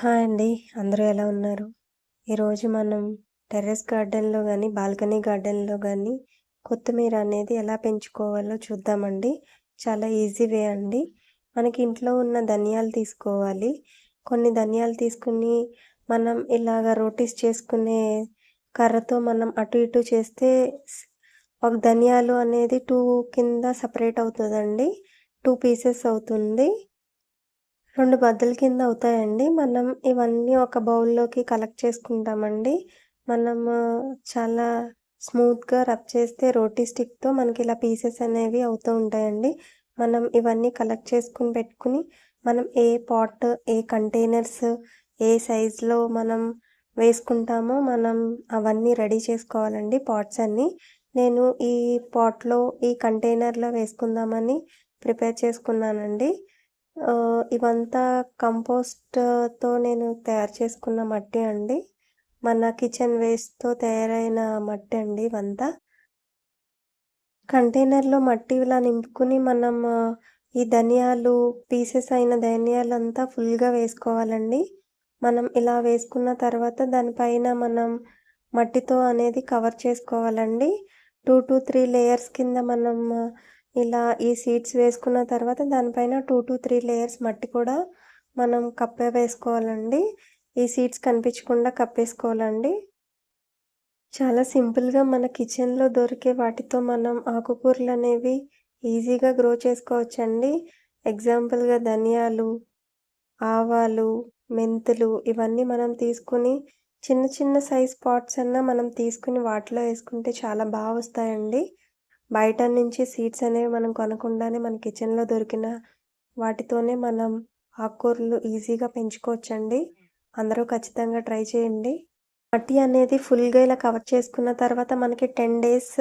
Hi అండి. అందరూ ఎలా ఉన్నారు? ఈరోజు మనం టెర్రస్ గార్డెన్లో కానీ బాల్కనీ గార్డెన్లో కానీ కొత్తిమీర అనేది ఎలా పెంచుకోవాలో చూద్దామండి. చాలా ఈజీ వే అండి. మనకి ఇంట్లో ఉన్న ధనియాలు తీసుకోవాలి. కొన్ని ధనియాలు తీసుకుని మనం ఇలాగ రోటీస్ చేసుకునే కర్రతో మనం అటు ఇటు చేస్తే ఒక ధనియాలు అనేది టూ కింద సపరేట్ అవుతుందండి. టూ పీసెస్ అవుతుంది. రెండు బద్దల కింద అవుతాయండి. మనం ఇవన్నీ ఒక బౌల్లోకి కలెక్ట్ చేసుకుంటామండి. మనము చాలా స్మూత్గా రబ్ చేస్తే రోటీ స్టిక్తో మనకి ఇలా పీసెస్ అనేవి అవుతూ ఉంటాయండి. మనం ఇవన్నీ కలెక్ట్ చేసుకుని పెట్టుకుని మనం ఏ పాట్ ఏ కంటైనర్స్ ఏ సైజులో మనం వేసుకుంటామో మనం అవన్నీ రెడీ చేసుకోవాలండి పాట్స్ అన్నీ. నేను ఈ పాట్లో ఈ కంటైనర్లో వేసుకుందామని ప్రిపేర్ చేసుకున్నానండి. ఇవంతా కంపోస్ట్తో నేను తయారు చేసుకున్న మట్టి అండి. మన కిచెన్ వేస్ట్తో తయారైన మట్టి అండి ఇవంతా. కంటైనర్లో మట్టి ఇలా నింపుకుని మనం ఈ ధనియాలు పీసెస్ అయిన ధనియాలు అంతా ఫుల్గా వేసుకోవాలండి. మనం ఇలా వేసుకున్న తర్వాత దానిపైన మనం మట్టితో అనేది కవర్ చేసుకోవాలండి. టూ టు త్రీ లేయర్స్ కింద మనం ఇలా ఈ సీడ్స్ వేసుకున్న తర్వాత దానిపైన టూ టు త్రీ లేయర్స్ మట్టి కూడా మనం కప్పే వేసుకోవాలండి. ఈ సీడ్స్ కనిపించకుండా కప్పేసుకోవాలండి. చాలా సింపుల్గా మన కిచెన్లో దొరికే వాటితో మనం ఆకుకూరలు అనేవి ఈజీగా గ్రో చేసుకోవచ్చండి. ఎగ్జాంపుల్గా ధనియాలు ఆవాలు మెంతులు ఇవన్నీ మనం తీసుకుని చిన్న చిన్న సైజ్ పాట్స్ అన్నా మనం తీసుకుని వాటిలో వేసుకుంటే చాలా బాగా వస్తాయండి. బయట నుంచి సీడ్స్ అనేవి మనం కొనకుండానే మన కిచెన్లో దొరికిన వాటితోనే మనం ఆకుకూరలు ఈజీగా పెంచుకోవచ్చండి. అందరూ ఖచ్చితంగా ట్రై చేయండి. మట్టి అనేది ఫుల్గా ఇలా కవర్ చేసుకున్న తర్వాత మనకి టెన్ డేస్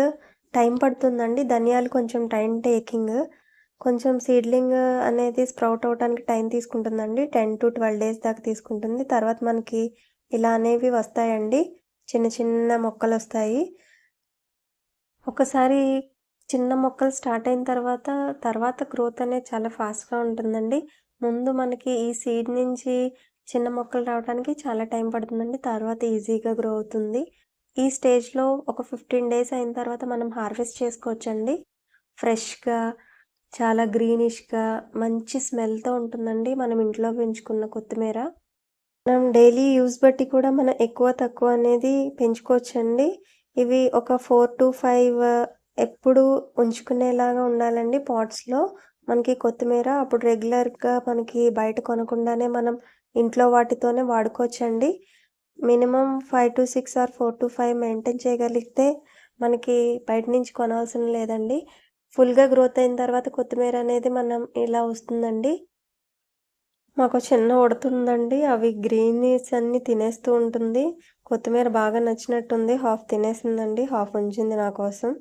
టైం పడుతుందండి. ధనియాలు కొంచెం టైం టేకింగ్ కొంచెం సీడ్లింగ్ అనేది స్ప్రౌట్ అవడానికి టైం తీసుకుంటుందండి. టెన్ టు ట్వెల్వ్ డేస్ దాకా తీసుకుంటుంది. తర్వాత మనకి ఇలా అనేవి వస్తాయండి. చిన్న చిన్న మొక్కలు వస్తాయి ఒకసారి చిన్న మొక్కలు స్టార్ట్ అయిన తర్వాత తర్వాత గ్రోత్ అనేది చాలా ఫాస్ట్గా ఉంటుందండి. ముందు మనకి ఈ సీడ్ నుంచి చిన్న మొక్కలు రావడానికి చాలా టైం పడుతుందండి. తర్వాత ఈజీగా గ్రో అవుతుంది. ఈ స్టేజ్లో ఒక ఫిఫ్టీన్ డేస్ అయిన తర్వాత మనం హార్వెస్ట్ చేసుకోవచ్చండి. ఫ్రెష్గా చాలా గ్రీనిష్గా మంచి స్మెల్తో ఉంటుందండి మనం ఇంట్లో పెంచుకున్న కొత్తిమీర. మనం డైలీ యూస్ బట్టి కూడా మనం ఎక్కువ తక్కువ అనేది పెంచుకోవచ్చండి. ఇవి ఒక ఫోర్ టు ఫైవ్ ఎప్పుడు ఉంచుకునేలాగా ఉండాలండి పాట్స్లో. మనకి కొత్తిమీర అప్పుడు రెగ్యులర్గా మనకి బయట కొనకుండానే మనం ఇంట్లో వాటితోనే వాడుకోవచ్చండి. Minimum five to six or four to five maintain చేయగలిగితే మనకి బయట నుంచి కొనాల్సిన లేదండి. ఫుల్గా గ్రోత్ అయిన తర్వాత కొత్తిమీర అనేది మనం ఇలా వస్తుందండి. మాకు చిన్న ఉడుతుందండి. అవి గ్రీనీస్ అన్నీ తినేస్తూ ఉంటుంది. కొత్తిమీర బాగా నచ్చినట్టుంది. హాఫ్ తినేసిందండి. హాఫ్ ఉంచింది నా కోసం.